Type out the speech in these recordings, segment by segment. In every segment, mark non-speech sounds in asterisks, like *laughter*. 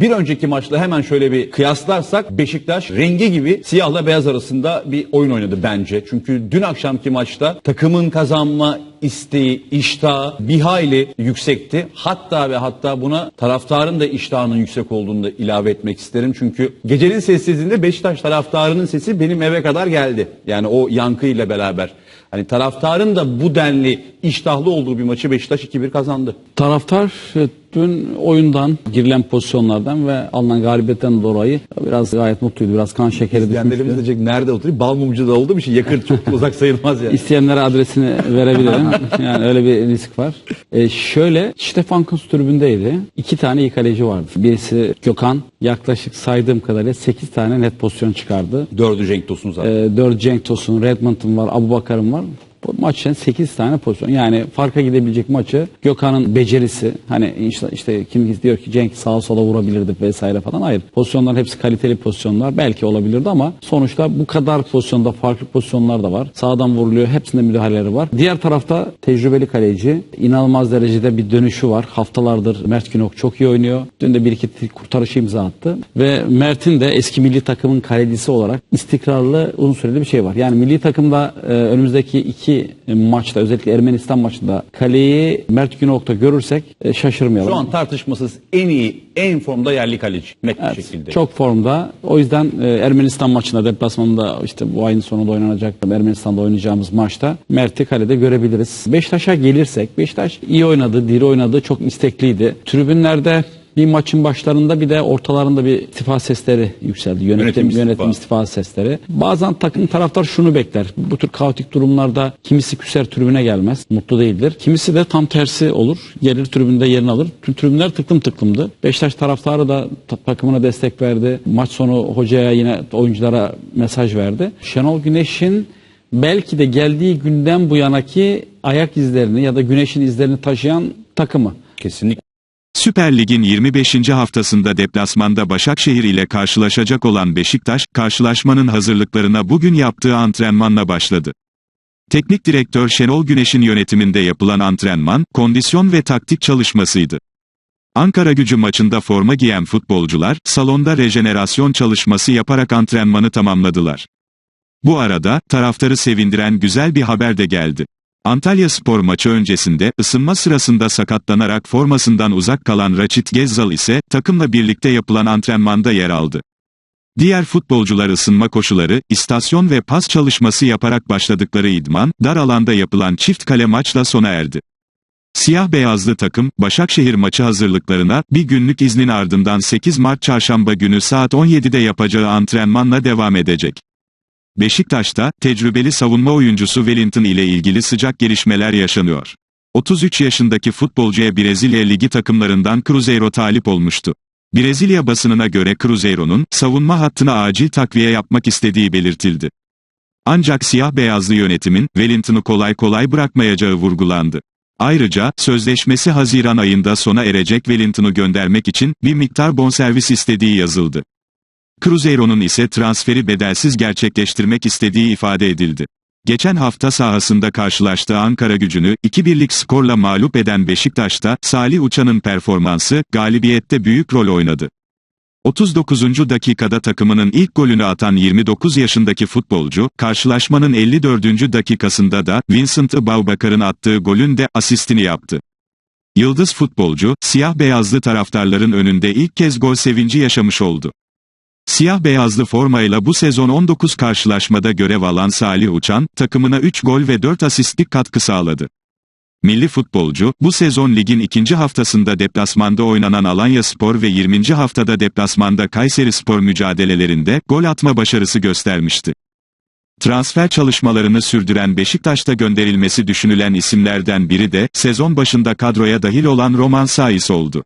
Bir önceki maçla hemen şöyle bir kıyaslarsak Beşiktaş rengi gibi siyahla beyaz arasında bir oyun oynadı bence. Çünkü dün akşamki maçta takımın kazanma isteği, iştahı bir hayli yüksekti. Hatta ve hatta buna taraftarın da iştahının yüksek olduğunu da ilave etmek isterim. Çünkü gecenin sessizliğinde Beşiktaş taraftarının sesi benim eve kadar geldi. Yani o yankıyla beraber. Hani taraftarın da bu denli iştahlı olduğu bir maçı Beşiktaş 2-1 kazandı. Taraftar dün oyundan, girilen pozisyonlardan ve alınan galibiyetten dolayı biraz gayet mutluydu. Biraz kan şekeri düşmüştü. diyecek nerede oturuyor? Balmumcu'da olduğu bir şey yakın çok *laughs* uzak sayılmaz yani. İsteyenlere adresini verebilirim. *laughs* yani öyle bir risk var. E, şöyle, Stefan Kuntz tribündeydi. İki tane iyi kaleci vardı. Birisi Gökhan. Yaklaşık saydığım kadarıyla 8 tane net pozisyon çıkardı. Dördü Cenk Tosun zaten. E, 4 Cenk Tosun, Redmond'un var, Abu Bakar'ın var. Bu maçın 8 tane pozisyon. Yani farka gidebilecek maçı Gökhan'ın becerisi hani işte, işte kim diyor ki Cenk sağa sola vurabilirdi vesaire falan. Hayır. Pozisyonların hepsi kaliteli pozisyonlar. Belki olabilirdi ama sonuçta bu kadar pozisyonda farklı pozisyonlar da var. Sağdan vuruluyor. Hepsinde müdahaleleri var. Diğer tarafta tecrübeli kaleci. inanılmaz derecede bir dönüşü var. Haftalardır Mert Günok çok iyi oynuyor. Dün de bir iki kurtarışı imza attı. Ve Mert'in de eski milli takımın kalecisi olarak istikrarlı uzun süreli bir şey var. Yani milli takımda e, önümüzdeki iki maçta özellikle Ermenistan maçında kaleyi Mert Günok'ta görürsek e, şaşırmayalım. Şu an tartışmasız en iyi, en formda yerli kaleci. Net bir Evet, şekilde. çok formda. O yüzden e, Ermenistan maçında deplasmanında işte bu ayın sonunda oynanacak Ermenistan'da oynayacağımız maçta Mert'i kalede görebiliriz. Beşiktaş'a gelirsek Beşiktaş iyi oynadı, diri oynadı, çok istekliydi. Tribünlerde bir maçın başlarında bir de ortalarında bir istifa sesleri yükseldi. Yönetim, Yönetim yönetim, istifa. istifa sesleri. Bazen takım taraftar şunu bekler. Bu tür kaotik durumlarda kimisi küser tribüne gelmez. Mutlu değildir. Kimisi de tam tersi olur. Gelir tribünde yerini alır. Tüm tribünler tıklım tıklımdı. Beşiktaş taraftarı da ta- takımına destek verdi. Maç sonu hocaya yine oyunculara mesaj verdi. Şenol Güneş'in belki de geldiği günden bu yanaki ayak izlerini ya da güneşin izlerini taşıyan takımı. Kesinlikle. Süper Lig'in 25. haftasında deplasmanda Başakşehir ile karşılaşacak olan Beşiktaş, karşılaşmanın hazırlıklarına bugün yaptığı antrenmanla başladı. Teknik direktör Şenol Güneş'in yönetiminde yapılan antrenman, kondisyon ve taktik çalışmasıydı. Ankara gücü maçında forma giyen futbolcular, salonda rejenerasyon çalışması yaparak antrenmanı tamamladılar. Bu arada, taraftarı sevindiren güzel bir haber de geldi. Antalya spor maçı öncesinde, ısınma sırasında sakatlanarak formasından uzak kalan Raçit Gezzal ise, takımla birlikte yapılan antrenmanda yer aldı. Diğer futbolcular ısınma koşuları, istasyon ve pas çalışması yaparak başladıkları idman, dar alanda yapılan çift kale maçla sona erdi. Siyah beyazlı takım, Başakşehir maçı hazırlıklarına, bir günlük iznin ardından 8 Mart çarşamba günü saat 17'de yapacağı antrenmanla devam edecek. Beşiktaş'ta, tecrübeli savunma oyuncusu Wellington ile ilgili sıcak gelişmeler yaşanıyor. 33 yaşındaki futbolcuya Brezilya Ligi takımlarından Cruzeiro talip olmuştu. Brezilya basınına göre Cruzeiro'nun, savunma hattına acil takviye yapmak istediği belirtildi. Ancak siyah beyazlı yönetimin, Wellington'u kolay kolay bırakmayacağı vurgulandı. Ayrıca, sözleşmesi Haziran ayında sona erecek Wellington'u göndermek için, bir miktar bonservis istediği yazıldı. Cruzeiro'nun ise transferi bedelsiz gerçekleştirmek istediği ifade edildi. Geçen hafta sahasında karşılaştığı Ankara gücünü 2-1'lik skorla mağlup eden Beşiktaş'ta Salih Uçan'ın performansı galibiyette büyük rol oynadı. 39. dakikada takımının ilk golünü atan 29 yaşındaki futbolcu, karşılaşmanın 54. dakikasında da Vincent Aboubakar'ın attığı golün de asistini yaptı. Yıldız futbolcu, siyah beyazlı taraftarların önünde ilk kez gol sevinci yaşamış oldu. Siyah beyazlı formayla bu sezon 19 karşılaşmada görev alan Salih Uçan, takımına 3 gol ve 4 asistlik katkı sağladı. Milli futbolcu, bu sezon ligin ikinci haftasında deplasmanda oynanan Alanya Spor ve 20. haftada deplasmanda Kayseri Spor mücadelelerinde gol atma başarısı göstermişti. Transfer çalışmalarını sürdüren Beşiktaş'ta gönderilmesi düşünülen isimlerden biri de, sezon başında kadroya dahil olan Roman Saiz oldu.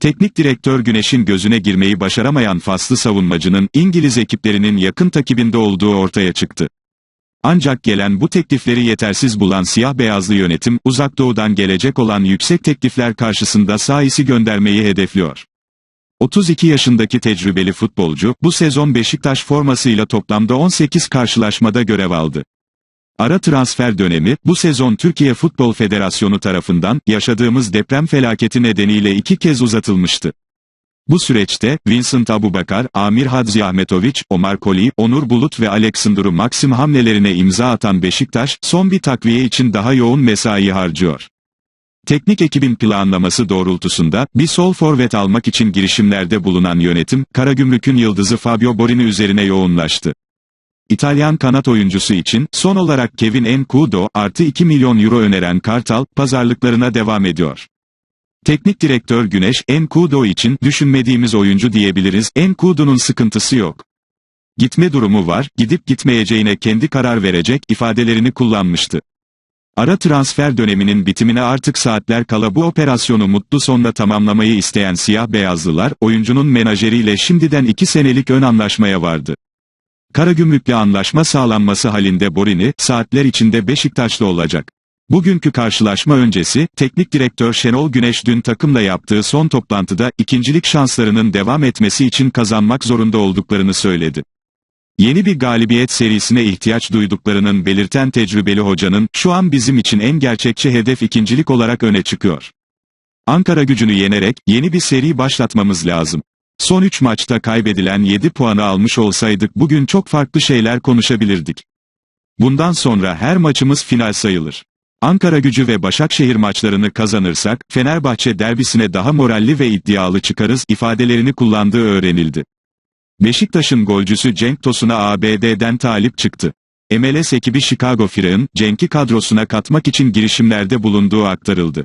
Teknik direktör Güneş'in gözüne girmeyi başaramayan faslı savunmacının İngiliz ekiplerinin yakın takibinde olduğu ortaya çıktı. Ancak gelen bu teklifleri yetersiz bulan siyah beyazlı yönetim, uzak doğudan gelecek olan yüksek teklifler karşısında Sais'i göndermeyi hedefliyor. 32 yaşındaki tecrübeli futbolcu, bu sezon Beşiktaş formasıyla toplamda 18 karşılaşmada görev aldı. Ara transfer dönemi, bu sezon Türkiye Futbol Federasyonu tarafından, yaşadığımız deprem felaketi nedeniyle iki kez uzatılmıştı. Bu süreçte Vincent Abubakar, Amir Hadzi Ahmetoviç, Omar Koli, Onur Bulut ve Alexandru Maxim hamlelerine imza atan Beşiktaş, son bir takviye için daha yoğun mesai harcıyor. Teknik ekibin planlaması doğrultusunda bir sol forvet almak için girişimlerde bulunan yönetim, Karagümrük'ün yıldızı Fabio Borini üzerine yoğunlaştı. İtalyan kanat oyuncusu için son olarak Kevin Enkudo artı 2 milyon euro öneren Kartal pazarlıklarına devam ediyor. Teknik direktör Güneş Enkudo için düşünmediğimiz oyuncu diyebiliriz. Enkudo'nun sıkıntısı yok. Gitme durumu var, gidip gitmeyeceğine kendi karar verecek ifadelerini kullanmıştı. Ara transfer döneminin bitimine artık saatler kala bu operasyonu mutlu sonla tamamlamayı isteyen siyah beyazlılar, oyuncunun menajeriyle şimdiden 2 senelik ön anlaşmaya vardı. Karagümrük'le anlaşma sağlanması halinde Borini, saatler içinde Beşiktaşlı olacak. Bugünkü karşılaşma öncesi, teknik direktör Şenol Güneş dün takımla yaptığı son toplantıda, ikincilik şanslarının devam etmesi için kazanmak zorunda olduklarını söyledi. Yeni bir galibiyet serisine ihtiyaç duyduklarının belirten tecrübeli hocanın, şu an bizim için en gerçekçi hedef ikincilik olarak öne çıkıyor. Ankara gücünü yenerek, yeni bir seri başlatmamız lazım. Son 3 maçta kaybedilen 7 puanı almış olsaydık bugün çok farklı şeyler konuşabilirdik. Bundan sonra her maçımız final sayılır. Ankara gücü ve Başakşehir maçlarını kazanırsak, Fenerbahçe derbisine daha moralli ve iddialı çıkarız ifadelerini kullandığı öğrenildi. Beşiktaş'ın golcüsü Cenk Tosun'a ABD'den talip çıktı. MLS ekibi Chicago Fire'ın, Cenk'i kadrosuna katmak için girişimlerde bulunduğu aktarıldı.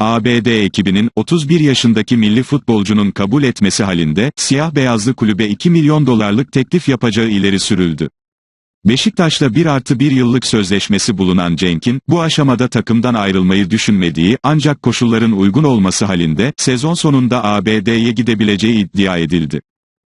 ABD ekibinin 31 yaşındaki milli futbolcunun kabul etmesi halinde, siyah beyazlı kulübe 2 milyon dolarlık teklif yapacağı ileri sürüldü. Beşiktaş'la 1 artı 1 yıllık sözleşmesi bulunan Cenk'in, bu aşamada takımdan ayrılmayı düşünmediği, ancak koşulların uygun olması halinde, sezon sonunda ABD'ye gidebileceği iddia edildi.